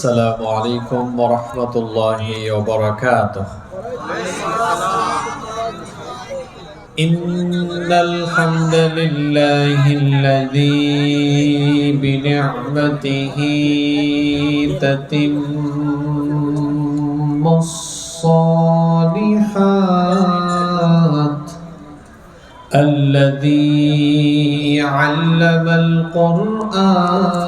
السلام عليكم ورحمة الله وبركاته. إن الحمد لله الذي بنعمته تتم الصالحات الذي علم القرآن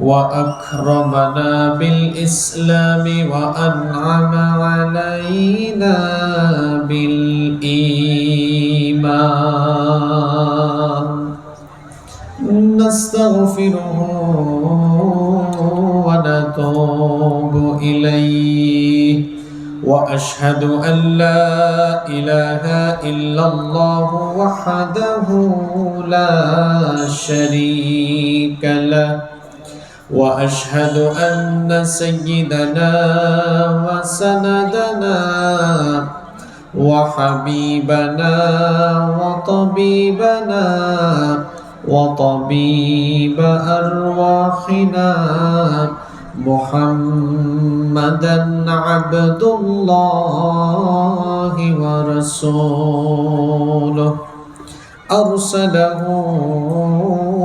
وأكرمنا بالإسلام وأنعم علينا بالإيمان. نستغفره ونتوب إليه. وأشهد أن لا إله إلا الله وحده لا شريك له. وأشهد أن سيدنا وسندنا وحبيبنا وطبيبنا وطبيب أرواحنا محمدا عبد الله ورسوله. أرسله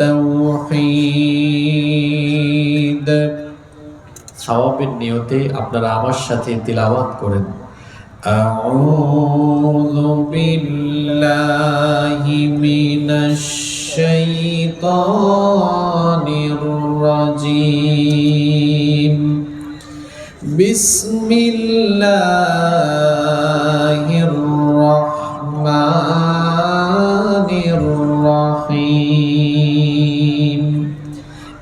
التوحيد সওয়াবের নিয়তে আপনারা আমার সাথে তিলাওয়াত করেন أعوذ بالله من الشيطان الرجيم بسم الله الرحمن الرحيم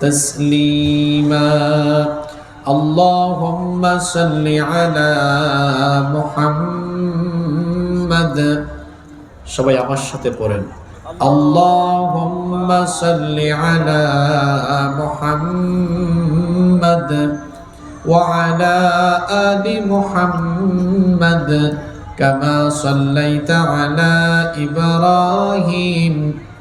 تسليما اللهم صل على محمد সবাই আমার সাথে পড়েন اللهم صل على محمد وعلى آل محمد كما صليت على إبراهيم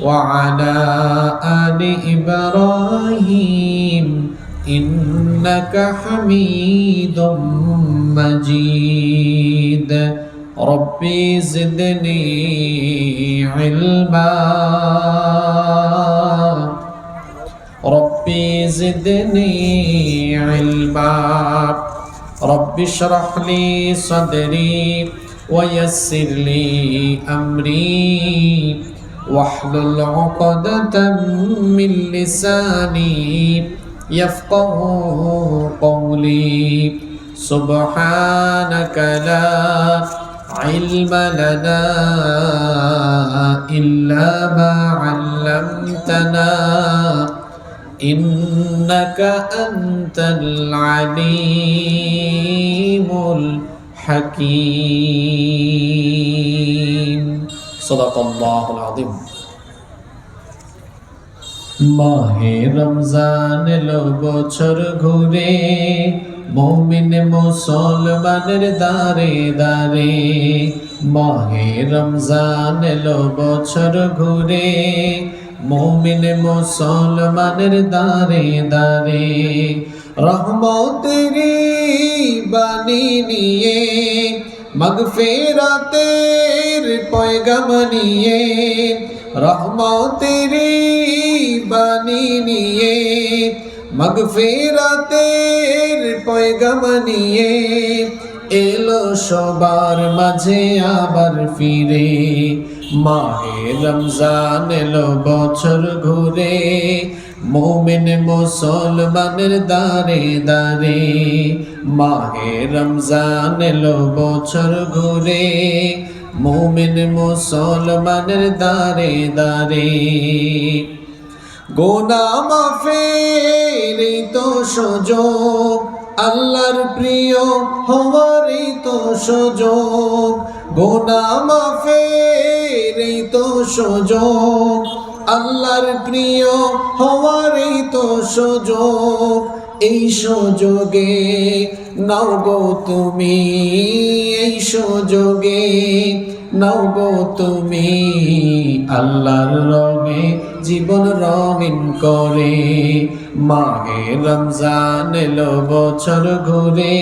وعلى آل إبراهيم إنك حميد مجيد. ربي زدني علما. ربي زدني علما. رب اشرح لي صدري ويسر لي أمري. واحلل عقدة من لساني يفقه قولي. سبحانك لا علم لنا إلا ما علمتنا. إنك أنت العليم الحكيم. মহে আদিম মাহে রমজান এলো বছর ঘুরে মৌমিন মুসলমানের দারে দারে মাহে রমজান এলো বছর ঘুরে মৌমিন মুসলমানের দারে দারে রহমতের বাণী নিয়ে মগফেরাতের পয়গাম নিয়ে, রহমতেরি বাণী নিয়ে, মগফেরাতের পয়গাম নিয়ে এলো সবার মাঝে আবার ফিরে। মাহে রমজান এলো বছর ঘুরে মোমেন মুসলমানের দারে দারে, মাহে রমজান এলো বছর ঘুরে। মোমেন মুসলমানের দারে দারে, গোনা মাফের তো সুযোগ, আল্লাহর প্রিয় হওয়ারই তো সুযোগ, গোনা মাফের তো সুযোগ। আল্লাহর প্রিয় হওয়ারই তো সুযোগ। এই সুযোগে নাও গো তুমি, এই সুযোগে নাও গো তুমি। আল্লাহর রঙে জীবন রঙিন করে, মাহে রমজান এলো বছর ঘুরে।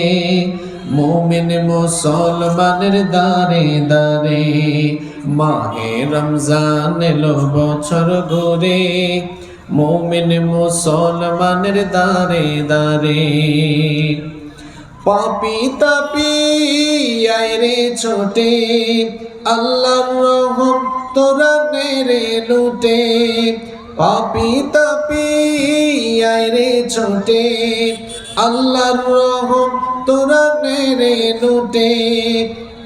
মোমিন মুসলমানের দারে দারে মাহে রমজান এলো বছর ঘুরে মোমিন মুসলমানের দারে দারে পাপি তাপি আইরে ছোটে, আল্লাহর রহম তোরা নেরে লুটে। পাপি তাপি আইরে ছোটে, আল্লাহর রহম তোরা নেরে লুটে।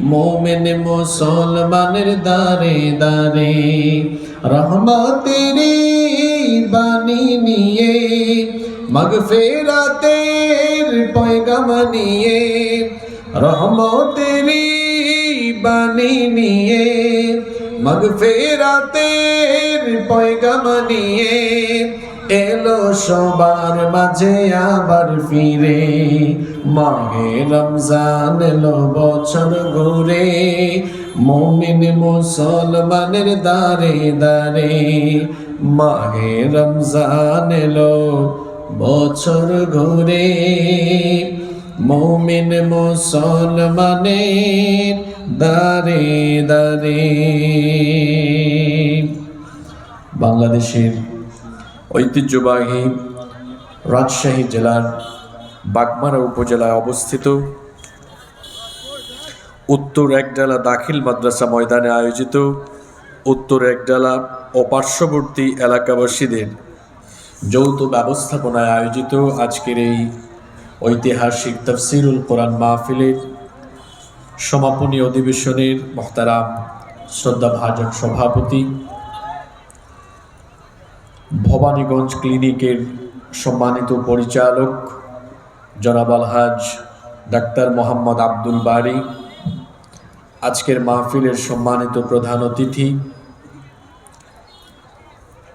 মোমেন মুসলমানের দারে দারে রহমতেরি বাণী নিয়ে, মগফেরাতের পয়গাম নিয়ে, রহমতেরি বাণী নিয়ে, মগফেরাতের পয়গাম নিয়ে এলো সবার মাঝে আবার ফিরে। মাহে রমজান এলো বছর ঘুরে। মমিন মুসলমানের দারে দারে মাহে রমজান এলো বছর ঘুরে। মমিন মুসলমানের দারে দারে বাংলাদেশের ঐতিহ্যবাহী রাজশাহী জেলার বাগমারা উপজেলায় অবস্থিত। উত্তর একডালা দাখিল মাদ্রাসা ময়দানে আয়োজিত উত্তর একডালা ও পার্শ্ববর্তী এলাকাবাসীদের যৌথ ব্যবস্থাপনায় আয়োজিত আজকের এই ঐতিহাসিক তফসিরুল কোরআন মাহফিলের সমাপনী অধিবেশনের মহতারাম শ্রদ্ধাভাজন সভাপতি ভবানীগঞ্জ ক্লিনিকের সম্মানিত পরিচালক, জনাব আলহাজ ডাক্তার মোহাম্মদ আব্দুল বারি। আজকের মাহফিলের সম্মানিত প্রধান অতিথি,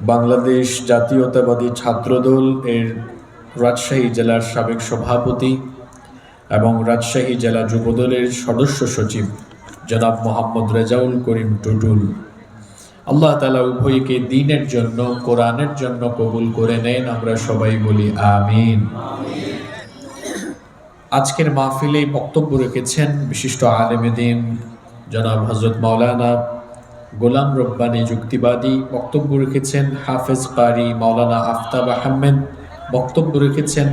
বাংলাদেশ জাতীয়তাবাদী ছাত্রদল এর রাজশাহী জেলার সাবেক সভাপতি এবং রাজশাহী জেলা যুবদলের সদস্য সচিব জনাব মোহাম্মদ রেজাউল করিম টুটুল। আল্লাহ তালা উভয়কে দিনের জন্য, কোরআনের জন্য কবুল করে নেন। আমরা সবাই বলি আমিন। আজকের মাহফিলে বক্তব্য রেখেছেন বিশিষ্ট আলেমে দিন, জনাব হজরত মাওলানা গোলাম রব্বানি যুক্তিবাদী। বক্তব্য রেখেছেন হাফেজ কারি মাওলানা আফতাব আহমেদ। বক্তব্য রেখেছেন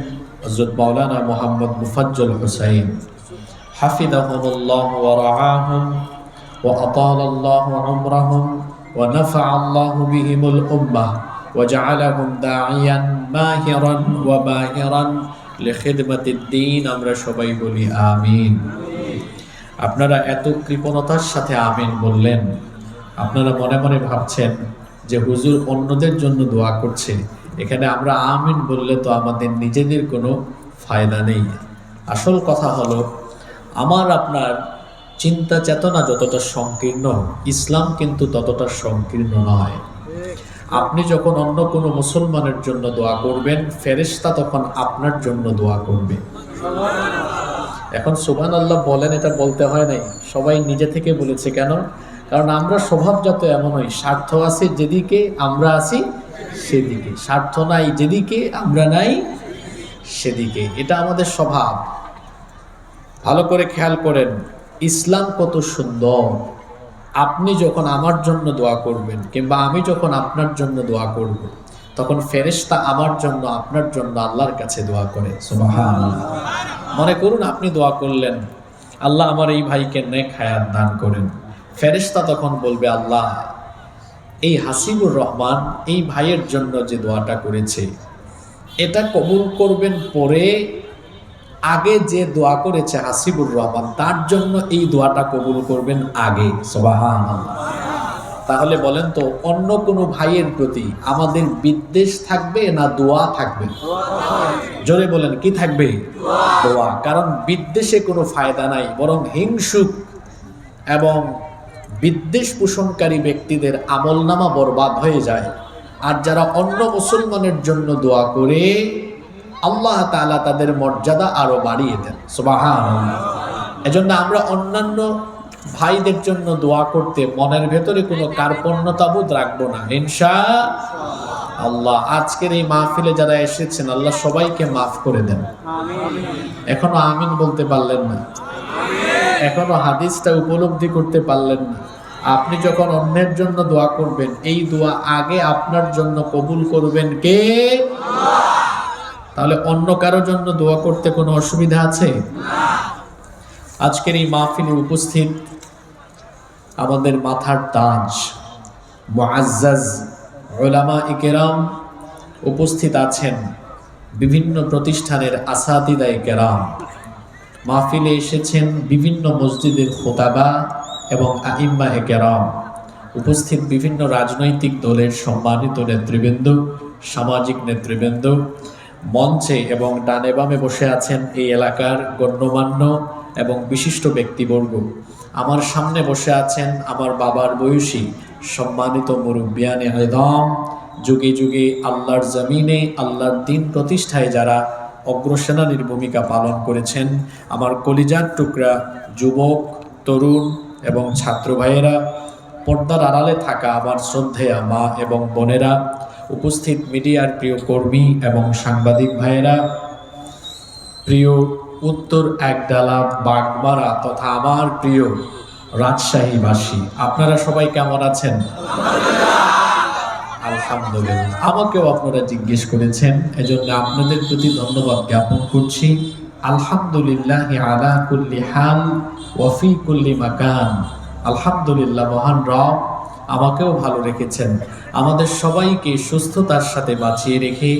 হজরত মাওলানা মোহাম্মদ মুফাজ্জল হুসাইন। হাফিদাহুমুল্লাহ ওয়া রাআহুম ওয়া আতালাল্লাহু ওয়া নাফাআল্লাহু বিহিমুল উম্মাহ وجعلهم داعيا ماهرا وباهرا لخدمة الدين আমরা সবাই বলি আমিন আপনারা এত কৃপণতার সাথে আমিন বললেন আপনারা মনে মনে ভাবছেন যে হুজুর অন্যদের জন্য দোয়া করছে এখানে আমরা আমিন বললে তো আমাদের নিজেদের কোনো ফায়দা নেই আসল কথা হলো আমার আপনার চিন্তা চেতনা যতটা সংকীর্ণ, ইসলাম কিন্তু ততটা সংকীর্ণ নয়। আপনি যখন অন্য কোনো মুসলমানের জন্য দোয়া করবেন, ফেরেশতা তখন আপনার জন্য দোয়া করবে। এখন সুবহান আল্লাহ বলেন, এটা বলতে হয় নাই। সবাই নিজে থেকে বলেছে কেন? কারণ আমরা স্বভাবজাত এমনই স্বার্থ আছে যেদিকে আমরা আছি সেদিকে। স্বার্থ নাই যেদিকে, আমরা নাই সেদিকে। এটা আমাদের স্বভাব। ভালো করে খেয়াল করেন। ইসলাম কত সুন্দর। আপনি যখন আমার জন্য দোয়া করবেন কিংবা আমি যখন আপনার জন্য দোয়া করব, তখন ফেরেশতা আমার জন্য, আপনার জন্য আল্লাহর কাছে দোয়া করে। মনে করুন আপনি দোয়া করলেন, আল্লাহ আমার এই ভাইকে নেক হায়াত দান করেন। ফেরেশতা তখন বলবে, আল্লাহ, এই হাসিবুর রহমান এই ভাইয়ের জন্য যে দোয়াটা করেছে, এটা কবুল করবেন পরে আগে যে দোয়া করেছে হাসিবুর রহমান, তার জন্য এই দোয়াটা কবুল করবেন আগে। তাহলে বলেন তো, অন্য কোনো ভাইয়ের প্রতি আমাদের বিদ্বেষ থাকবে না দোয়া থাকবে? জোরে বলেন, কি থাকবে? দোয়া। কারণ বিদ্বেষে কোনো ফায়দা নাই, বরং হিংসুক এবং বিদ্বেষ পোষণকারী ব্যক্তিদের আমলনামা বরবাদ হয়ে যায়। আর যারা অন্য মুসলমানের জন্য দোয়া করে আল্লাহ তাআলা তাদের মর্যাদা আরও বাড়িয়ে দেন। সুবাহান এজন্য আমরা অন্যান্য ভাইদের জন্য দোয়া করতে মনের ভেতরে কোনো কার্পণ্যতাবোধ রাখব না। ইনশা আল্লাহ, আজকের এই মাহফিলে যারা এসেছেন, আল্লাহ সবাইকে মাফ করে দেন। এখনও আমিন বলতে পারলেন না। এখনও হাদিসটা উপলব্ধি করতে পারলেন না। আপনি যখন অন্যের জন্য দোয়া করবেন, এই দোয়া আগে আপনার জন্য কবুল করবেন কে? তাহলে অন্য কারোর জন্য দোয়া করতে কোনো অসুবিধা আছে? আজকের এই মাহফিলে উপস্থিত আমাদের মাথার তাজ, মুআজ্জাজ ওলামা ইকেরাম উপস্থিত আছেন বিভিন্ন প্রতিষ্ঠানের আসাদিদাই কেরাম। মাহফিলে এসেছেন বিভিন্ন মসজিদের খোতাবা এবং আইম্মা কেরাম। উপস্থিত বিভিন্ন রাজনৈতিক দলের সম্মানিত নেতৃবৃন্দ, সামাজিক নেতৃবৃন্দ মঞ্চে এবং ডানে বামে বসে আছেন এই এলাকার গণ্যমান্য এবং বিশিষ্ট ব্যক্তিবর্গ। আমার সামনে বসে আছেন আমার বাবার বয়সী সম্মানিত মুরব্বিয়ানে আদম। যুগে যুগে আল্লাহর জমিনে, আল্লাহর দিন প্রতিষ্ঠায় যারা অগ্রসেনানীর ভূমিকা পালন করেছেন, আমার কলিজার টুকরা যুবক, তরুণ এবং ছাত্র ভাইয়েরা, পর্দার আড়ালে থাকা আমার শ্রদ্ধেয়া মা এবং বোনেরা উপস্থিত মিডিয়ার প্রিয় কর্মী এবং সাংবাদিক ভাইয়েরা, প্রিয় উত্তর একডালা বাগমারা তথা আমার প্রিয় রাজশাহীবাসী, আপনারা সবাই কেমন আছেন? আলহামদুলিল্লাহ। আমাকেও আপনারা জিজ্ঞেস করেছেন, এজন্য আপনাদের প্রতি ধন্যবাদ জ্ঞাপন করছি। আলহামদুলিল্লাহ আলা কুল্লি হাল ওয়াফি কুল্লি মাকান। আলহামদুলিল্লাহ মহান রব। আমাকেও ভালো রেখেছেন। আমাদের সবাইকে সুস্থতার সাথে বাঁচিয়ে রেখে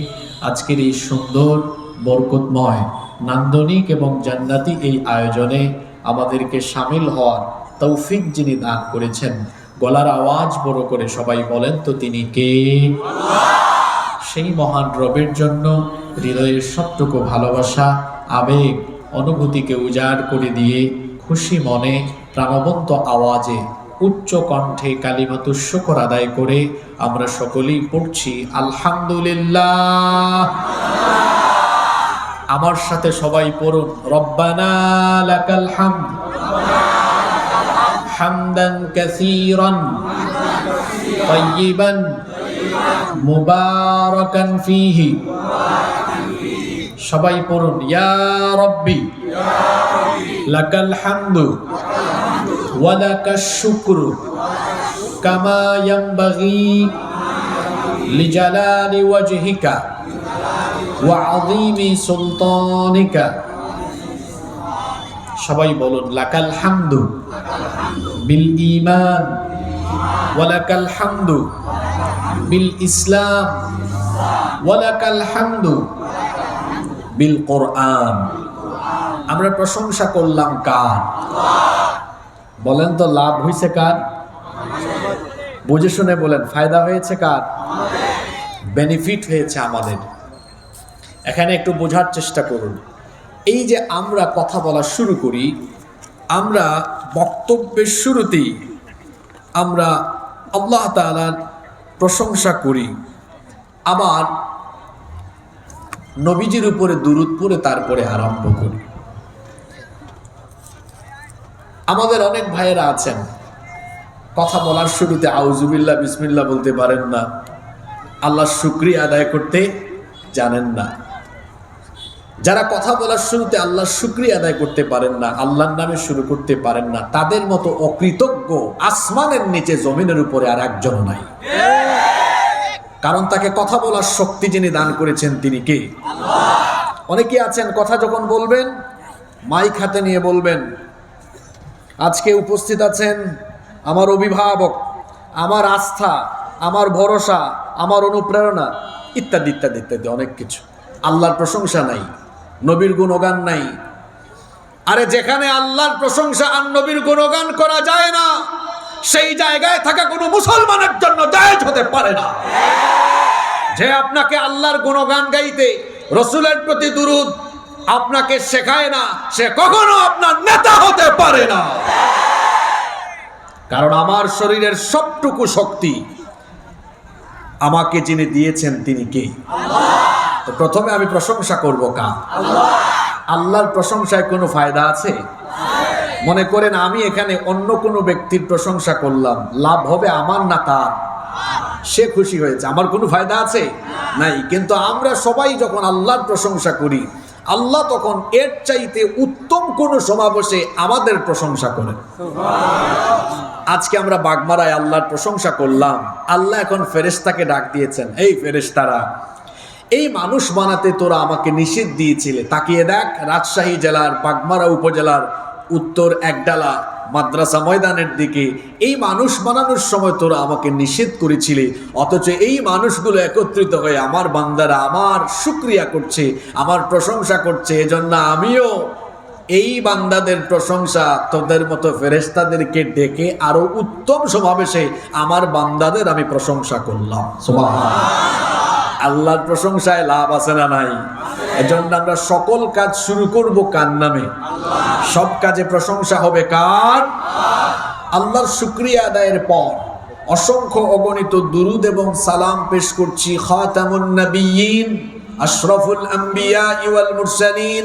আজকের এই সুন্দর, বরকতময়, নান্দনিক এবং জান্নাতি এই আয়োজনে আমাদেরকে সামিল হওয়ার তৌফিক যিনি দান করেছেন। গলার আওয়াজ বড় করে সবাই বলেন, তো তিনি কে? সেই মহান রবের জন্য হৃদয়ের সবটুকু ভালোবাসা, আবেগ, অনুভূতিকে উজাড় করে দিয়ে খুশি মনে প্রাণবন্ত আওয়াজে উচ্চ কণ্ঠে কালিমাতু শুকর আদায় করে আমরা সকলেই পড়ছি আলহামদুলিল্লাহ আমার সাথে সবাই পড়ুন রব্বানা লাকাল হামদ হামদান কাসীরান طيبا মুবারাকান ফীহি সবাই পড়ুন ইয়া রব্বি লাকাল হামদু ওয়া লাকাশ শুকরু কামা ইয়ানবাগি লিজালালি ওয়াজহিকা ওয়া আযীমি সুলতানিকা। সবাই বলুন, লাকাল হামদু বিল ঈমান ওয়া লাকাল হামদু বিল ইসলাম ওয়া লাকাল হামদু বিল কোরআন। আমরা প্রশংসা করলাম কার? বলেন তো, লাভ হয়েছে কার? বুঝে শুনে বলেন, ফায়দা হয়েছে কার? বেনিফিট হয়েছে আমাদের। এখানে একটু বোঝার চেষ্টা করুন। এই যে আমরা কথা বলা শুরু করি, আমরা বক্তব্যের শুরুতেই আমরা আল্লাহ তাআলার প্রশংসা করি। আবার নবীজির উপরে দুরুদ পরে তারপরে আরম্ভ করি। আমাদের অনেক ভাইয়েরা আছেন। কথা বলার শুরুতে আউজুবিল্লাহ বিসমিল্লাহ বলতে পারেন না। আল্লাহ শুক্রিয়া আদায় করতে জানেন না। যারা কথা বলার শুরুতে আল্লাহ শুক্রিয়া আদায় করতে পারেন না, আল্লাহর নামে শুরু করতে পারেন না, তাদের মতো অকৃতজ্ঞ আসমানের নিচে জমিনের উপরে আর একজন নাই। কারণ তাকে কথা বলার শক্তি যিনি দান করেছেন, তিনি কে? অনেকে আছেন, কথা যখন বলবেন, মাইক হাতে নিয়ে বলবেন আজকে উপস্থিত আছেন আমার অভিভাবক, আমার আস্থা, আমার ভরসা, আমার অনুপ্রেরণা, ইত্যাদি ইত্যাদি ইত্যাদি, অনেক কিছু। আল্লাহর প্রশংসা নাই, নবীর গুণগান নাই। আরে যেখানে আল্লাহর প্রশংসা আর নবীর গুণগান করা যায় না, সেই জায়গায় থাকা কোনো মুসলমানের জন্য জায়েজ হতে পারে না। যে আপনাকে আল্লাহর গুণগান গাইতে, রসুলের প্রতি দুরুদ আপনাকে শেখায় না, সে কখনো আপনার নেতা হতে পারে না। কারণ আমার শরীরের সবটুকু শক্তি আমাকে যিনি দিয়েছেন তিনি কে? তো প্রথমে আমি প্রশংসা করব কা আল্লাহর প্রশংসায় কোনো ফায়দা আছে? মনে করেন আমি এখানে অন্য কোনো ব্যক্তির প্রশংসা করলাম লাভ হবে আমার না তার? সে খুশি হয়েছে আমার কোনো ফায়দা আছে? নাই কিন্তু আমরা সবাই যখন আল্লাহর প্রশংসা করি আল্লাহ তখন এর চাইতে উত্তম কোনো সমাবেশে আমাদের প্রশংসা করেন। আজকে আমরা বাগমারায় আল্লাহর প্রশংসা করলাম। আল্লাহ এখন ফেরেস্তাকে ডাক দিয়েছেন, এই ফেরেস্তারা এই মানুষ বানাতে তোরা আমাকে নিষেধ দিয়েছিলে। তাকিয়ে দেখ, রাজশাহী জেলার বাগমারা উপজেলার উত্তর একডালা মাদ্রাসা ময়দানের দিকে, এই মানুষ বানানোর সময় তোরা আমাকে নিষেধ করেছিলে, অথচ এই মানুষগুলো একত্রিত হয়ে আমার বান্দারা আমার শুক্রিয়া করছে, আমার প্রশংসা করছে, এজন্য আমিও এই বান্দাদের প্রশংসা তোদের মতো ফেরেস্তাদেরকে ডেকে আরও উত্তম সমাবেশে আমার বান্দাদের আমি প্রশংসা করলাম। আল্লাহর প্রশংসায় লাভ আছে না নাই? এজন্য আমরা সকল কাজ শুরু করব কার নামে? সব কাজে প্রশংসা হবে কার? আল্লাহর শুক্রিয়া আদায়ের পর অসংখ্য অগণিত দুরুদ এবং সালাম পেশ করছি খাতামুন নবিয়িন আশরাফুল আম্বিয়া ইওয়াল মুরসালিন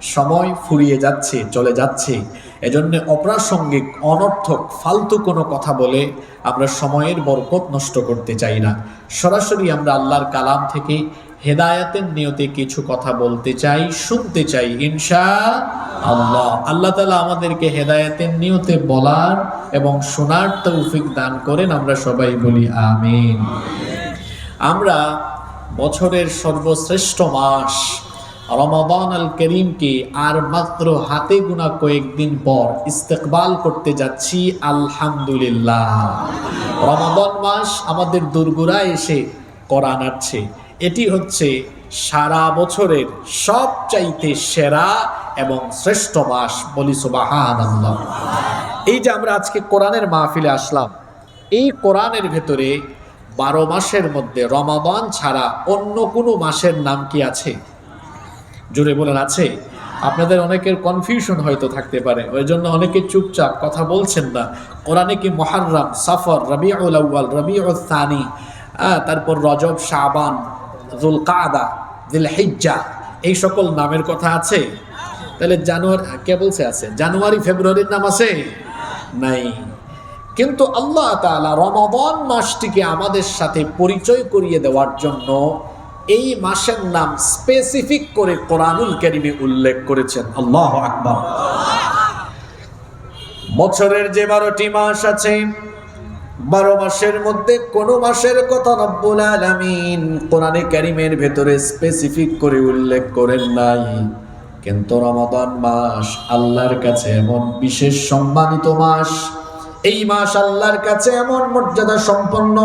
সময় ফুরিয়ে যাচ্ছে, চলে যাচ্ছে। এজন্য অপ্রাসঙ্গিক, অনর্থক, ফালতু কোনো কথা বলে আমরা সময়ের বরকত নষ্ট করতে চাই না। সরাসরি আমরা আল্লাহর কালাম থেকে হেদায়াতের নিয়তে কিছু কথা বলতে চাই, শুনতে চাই, ইনশা আল্লাহ। আল্লাহ তালা আমাদেরকে হেদায়াতের নিয়তে বলার এবং শোনার তৌফিক দান করেন, আমরা সবাই বলি আমিন। আমরা বছরের সর্বশ্রেষ্ঠ মাস রমাদান আল করিমকে আর মাত্র হাতে গোনা কয়েকদিন পর ইস্তেকবাল করতে যাচ্ছি, আলহামদুলিল্লাহ। রমাদান মাস আমাদের দুর্গুরা এসে কোরআন আনছে এটি হচ্ছে সারা বছরের সবচাইতে সেরা এবং শ্রেষ্ঠ মাস বলি সুবাহান এই যে আমরা আজকে কোরআনের মাহফিলে আসলাম, এই কোরআনের ভেতরে বারো মাসের মধ্যে রমাদান ছাড়া অন্য কোনো মাসের নাম কি আছে? জোরে বলেন, আছে। আপনাদের অনেকের কনফিউশন হয়তো থাকতে পারে। ওই জন্য অনেকে চুপচাপ কথা বলছেন না। কোরআনে কি মহারম সফর, রবিউল আউ্বাল রবিউল থানি তারপর রজব, শাবান জুল কাদা দিল হিজ্জা এই সকল নামের কথা আছে? তাহলে জানুয়ারি, কে বলছে আছে? জানুয়ারি, ফেব্রুয়ারির নাম আছে? নাই। কিন্তু আল্লাহ তাআলা রমাদান মাসটিকে আমাদের সাথে পরিচয় করিয়ে দেওয়ার জন্য এই মাসের নাম স্পেসিফিক করে কোরআনুল কারিমে উল্লেখ করেছেন। আল্লাহ আকবার। বছরের যে বারোটি মাস আছে, বারো মাসের মধ্যে কোন মাসের কথা রব্বুল আলামিন কোরআনে কারিমের ভেতরে স্পেসিফিক করে উল্লেখ করেন নাই। কিন্তু রমাদান মাস আল্লাহর কাছে এমন বিশেষ সম্মানিত মাস। এই মাস আল্লাহর কাছে এমন মর্যাদা সম্পন্ন